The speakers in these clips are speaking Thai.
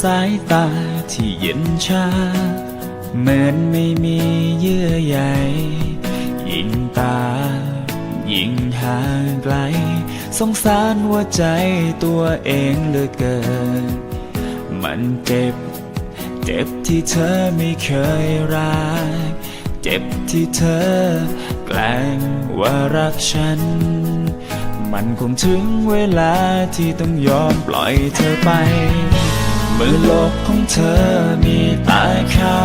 สายตาที่เย็นชา เหมือนไม่มีเยื่อใยยิ่งตา ยิ่งห่างไกล สงสารหัวใจตัวเองเหลือเกิน มันเจ็บ เจ็บที่เธอไม่เคยรัก เจ็บที่เธอ แกล้งว่ารักฉัน มันคงถึงเวลาที่ต้องยอมปล่อยเธอไป เมื่อโลกของเธอมีแต่เขา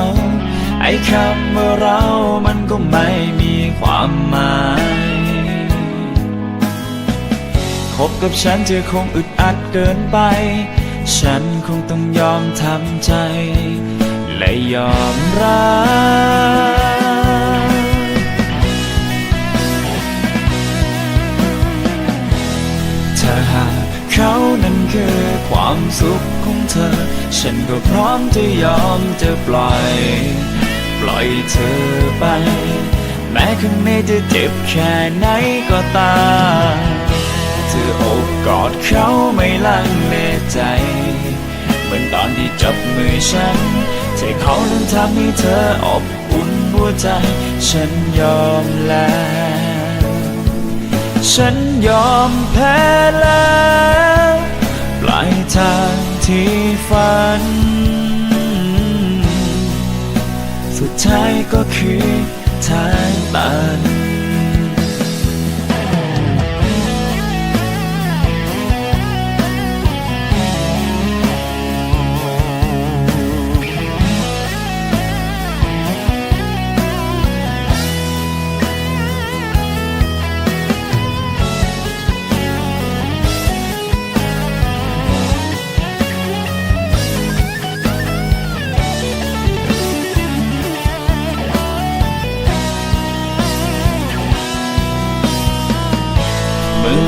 ไอ้คำว่าเรามันก็ไม่มีความหมายคบกับฉันเธอคงอึดอัดเกินไป ฉันคงต้องยอมทำใจ และยอมรับ ความสุขของเธอ ฉันก็พร้อมจะยอมจะปล่อย ปล่อยเธอไป แม้ข้างในจะเจ็บแค่ไหนก็ตามเธออบกอดเขาไม่ลังเลใจ เหมือนตอนที่จับมือฉันที่เขานั้นทำให้เธออบอุ่นหัวใจ ฉันยอมแล้ว ฉันยอมแพ้แล้ว ฝัน สุดท้ายก็คือทางตัน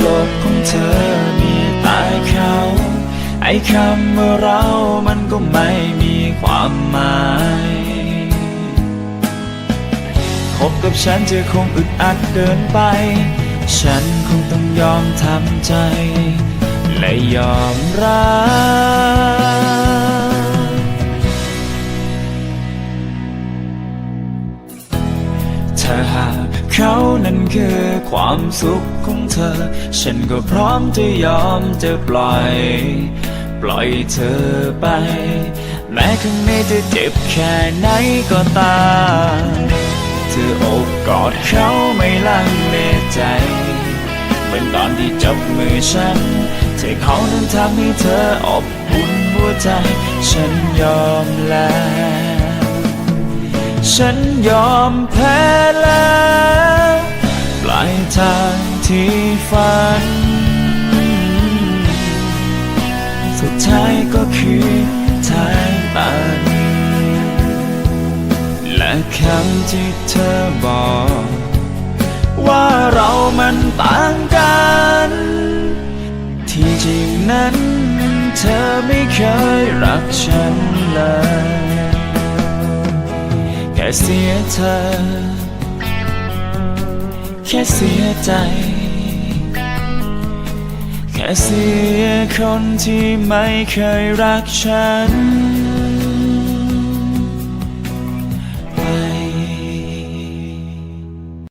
ลกของเธอมีแต่เขา ไอ้คำว่าเรามันก็ไม่มีความหมายคบกับฉันเธอคงอึดอัดเกินไป ฉันคงต้องยอมทำใจ และยอมรับถ้าหาก เขานั้นคือความสุขของเธอ ฉันก็พร้อมจะยอมจะปล่อย ปล่อยเธอไป แม้ข้างในจะเจ็บแค่ไหนก็ตามเธออบกอดเขาไม่ลังเลใจเหมือนตอนที่จับมือฉันที่เขานั้นทำให้เธออบอุ่นหัวใจ ฉันยอมแล้ว ฉันยอมแพ้แล้วปลายทางที่ฝัน สุดท้ายก็คือทางตันและคำที่เธอบอก ว่าเรามันต่างกัน ที่จริงนั้น เธอไม่เคยรักฉันเลย เสียเธอ แค่เสียใจ แค่เสียคนที่ไม่เคยรักฉัน